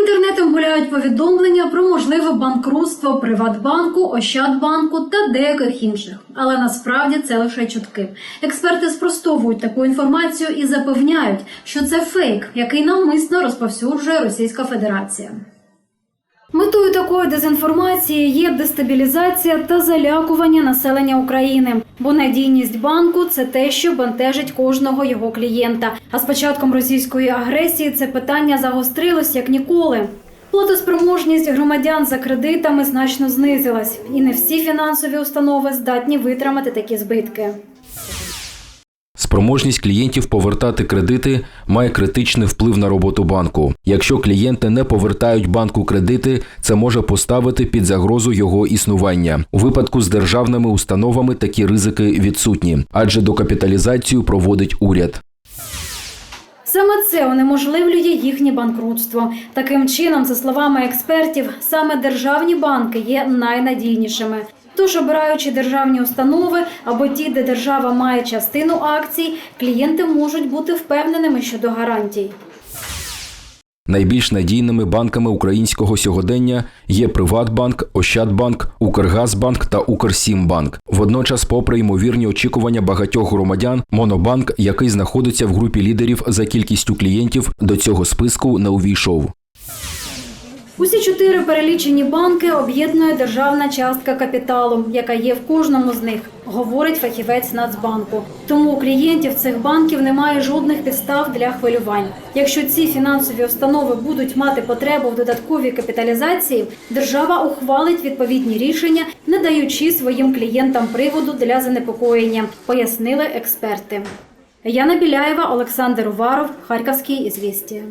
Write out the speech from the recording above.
Інтернетом гуляють повідомлення про можливе банкрутство Приватбанку, Ощадбанку та деяких інших. Але насправді це лише чутки. Експерти спростовують таку інформацію і запевняють, що це фейк, який навмисно розповсюджує Російська Федерація. Метою такої дезінформації є дестабілізація та залякування населення України, бо надійність банку це те, що бентежить кожного його клієнта. А з початком російської агресії це питання загострилось як ніколи. Платоспроможність громадян за кредитами значно знизилась, і не всі фінансові установи здатні витримати такі збитки. Спроможність клієнтів повертати кредити має критичний вплив на роботу банку. Якщо клієнти не повертають банку кредити, це може поставити під загрозу його існування. У випадку з державними установами такі ризики відсутні, адже докапіталізацію проводить уряд. Саме це унеможливлює їхнє банкрутство. Таким чином, за словами експертів, саме державні банки є найнадійнішими. Тож, обираючи державні установи або ті, де держава має частину акцій, клієнти можуть бути впевненими щодо гарантій. Найбільш надійними банками українського сьогодення є Приватбанк, Ощадбанк, Укргазбанк та Укрсімбанк. Водночас, попри ймовірні очікування багатьох громадян, Монобанк, який знаходиться в групі лідерів за кількістю клієнтів, до цього списку не увійшов. Усі чотири перелічені банки об'єднує державна частка капіталу, яка є в кожному з них, говорить фахівець Нацбанку. Тому у клієнтів цих банків немає жодних підстав для хвилювань. Якщо ці фінансові установи будуть мати потребу в додатковій капіталізації, держава ухвалить відповідні рішення, не даючи своїм клієнтам приводу для занепокоєння, пояснили експерти. Яна Біляєва, Олександр Уваров, Харківські ізвістія.